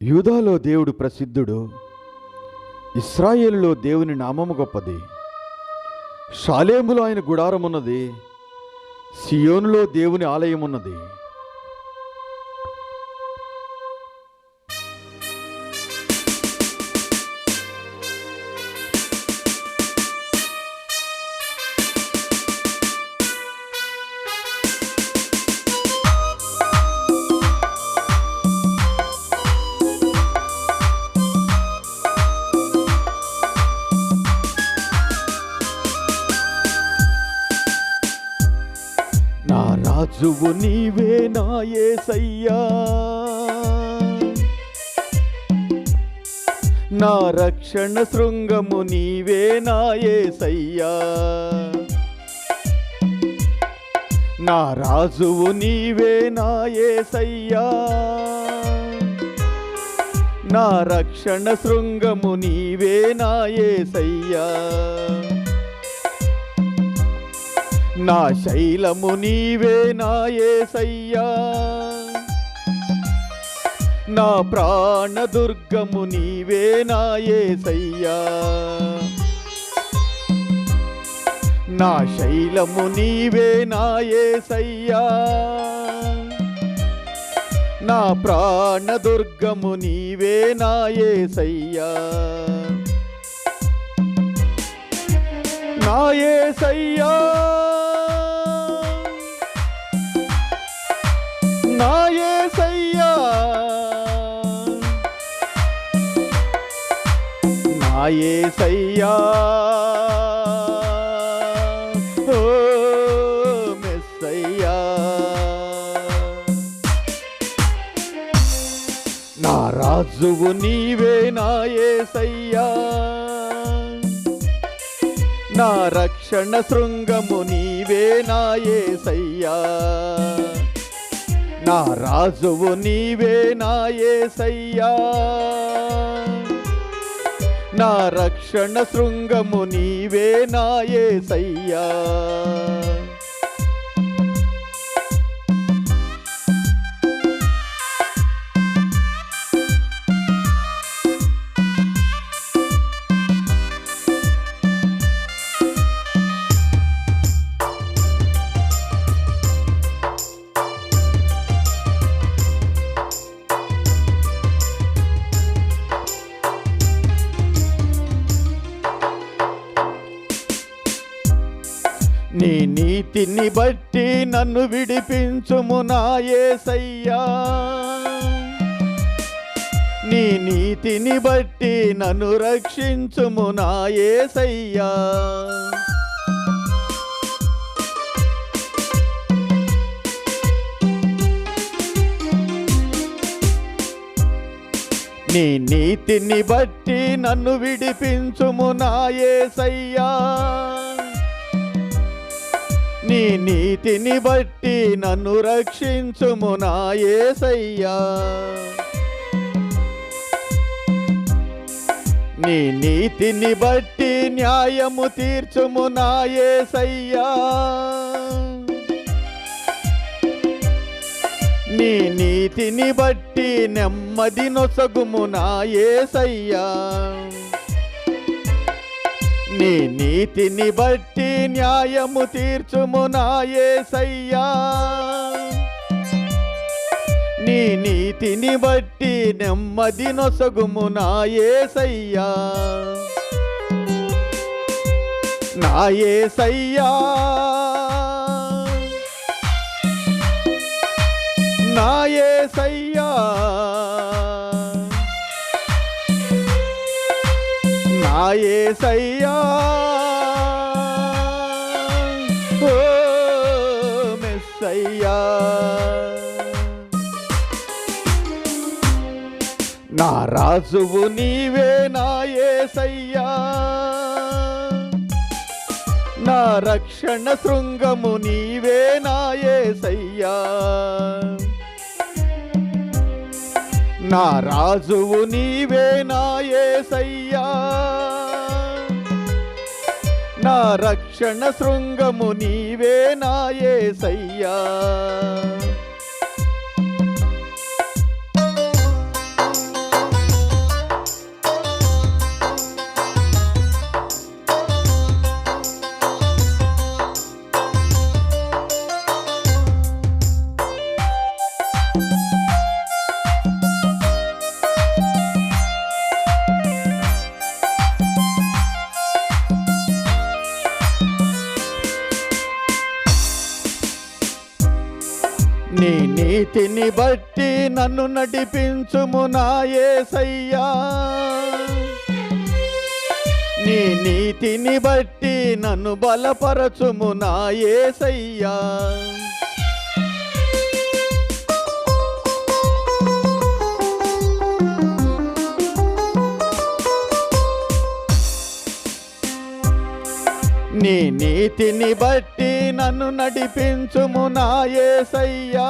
యూదాలో దేవుడు ప్రసిద్ధుడు ఇస్రాయేలులో దేవుని నామము గొప్పది. షాలేములో ఆయన గుడారం ఉన్నది సియోనులో దేవుని ఆలయం ఉన్నది రాజువు నీవే నా యేసయ్యా. నా రక్షణ శృంగము నీవే నా యేసయ్యా. నా రాజువు నీవే నా యేసయ్యా. నా రక్షణ శృంగము నీవే నా యేసయ్యా. నా శైలము నీవే నా ఏసయ్యా. నా ప్రాణదుర్గము నీవే నా ఏసయ్యా. నా శైలము నీవే నా ఏసయ్యా. నా ప్రాణదుర్గము నీవే నా ఏసయ్యా. నా ఏసయ్యా. నా యేసయ్యా ఓ మెస్సయ్యా. నా రాజువు నీవే నాయేసయ్యా. నా రక్షణ శృంగము నీవే నా యేసయ్యా నా రాజువు నీవే నా యేసయ్యా నా రక్షణ శృంగము నీవే నా యేసయ్యా నీ నీతిని బట్టి నన్ను విడిపించుము నాయసయ్యా నీ నీతిని బట్టి నన్ను రక్షించుము నాయసయ్యా నీ నీతిని బట్టి నన్ను విడిపించుము నాయసయ్యా నీ నీతిని బట్టి నన్ను రక్షించుము నా యేసయ్యా నీ నీతిని బట్టి న్యాయము తీర్చుము నా యేసయ్యా నీ నీతిని బట్టి నెమ్మది నొసగుము నాయసయ్యా నీ నీతిని బట్టి న్యాయము తీర్చుము నాయేసయ్యా నీ నీతిని బట్టి నెమ్మది నొసగుము నా యేసయ్యా ఏసయ్యా ఓ మెస్సయ్యా. నా రాజువు నీవే నా ఏసయ్యా నా రక్షణ శృంగము నీవే నా ఏసయ్యా నా రాజువు నీవే నా ఏసయ్యా నా రక్షణ శృంగము నీవే నాయే సయ్యా నీతిని బట్టి నన్ను నడిపించుము నాయసయ్యా నీ నీతిని బట్టి నన్ను బలపరచుము నాయసయ్యా నీ నీతిని బట్టి నన్ను నడిపించుము నాయసయ్యా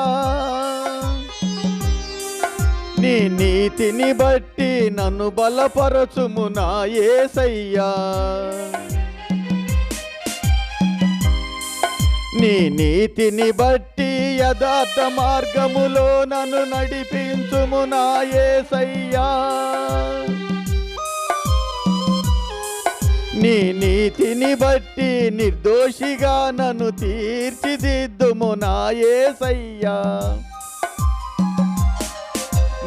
నీ నీతిని బట్టి నన్ను బలపరచుము నా ఏసయ్యా. నీ నీతిని బట్టి యథార్థ మార్గములో నన్ను నడిపించుము నా ఏసయ్యా. నీ నీతిని బట్టి నిర్దోషిగా నన్ను తీర్చిదిద్దుము నా ఏసయ్యా.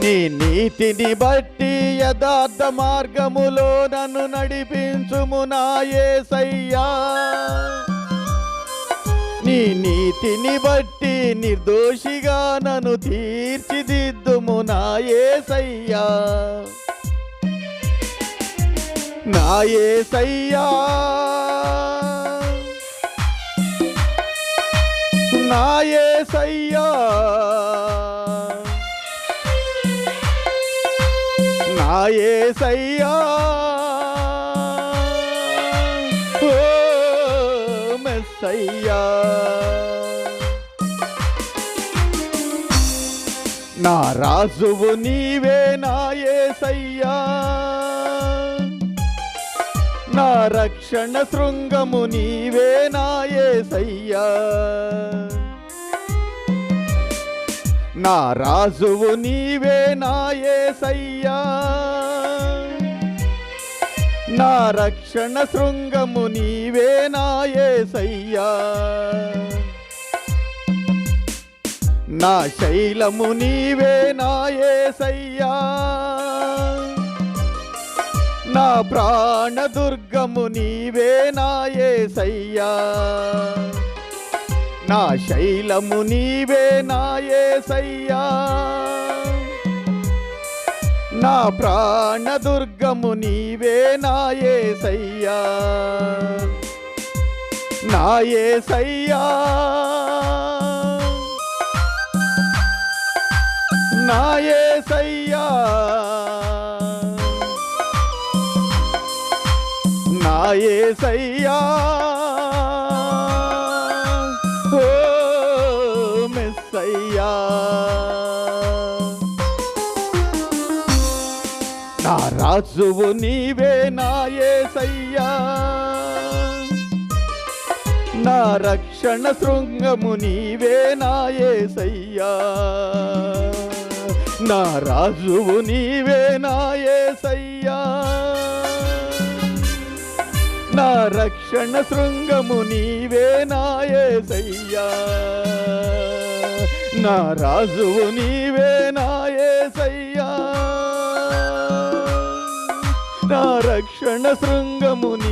నీ నీతిని బట్టి యథార్థ మార్గములో నన్ను నడిపించుము నాయే సయ్యా నీ నీతిని బట్టి నిర్దోషిగా నన్ను తీర్చిదిద్దుము సయ్యా నాయే సయ్యా యేసయ్యా. నా ఓ మెస్సయ్యా. నా రాజువు నీవే నా యేసయ్యా. నా రక్షణ శృంగము నీవే నా యేసయ్యా. నా రాజువు నీవే నా యేసయ్యా. నా రక్షణ శృంగము నీవే నా యేసయ్యా నా శైలము నీవే నా యేసయ్యా నా ప్రాణదుర్గము నీవే నా యేసయ్యా నా శైలము నీవే నా యేసయ్యా నా ప్రాణదుర్గము నీవే నా యేసయ్యా నాయే రాజువు నీవే నా యేసయ్యా నా రక్షణ శృంగము నీవే నా యేసయ్యా నా రాజువు నీవే నా యేసయ్యా నా రక్షణ శృంగము నీవే నా యేసయ్యా నా రాజువు నీవే క్షణశృంగముని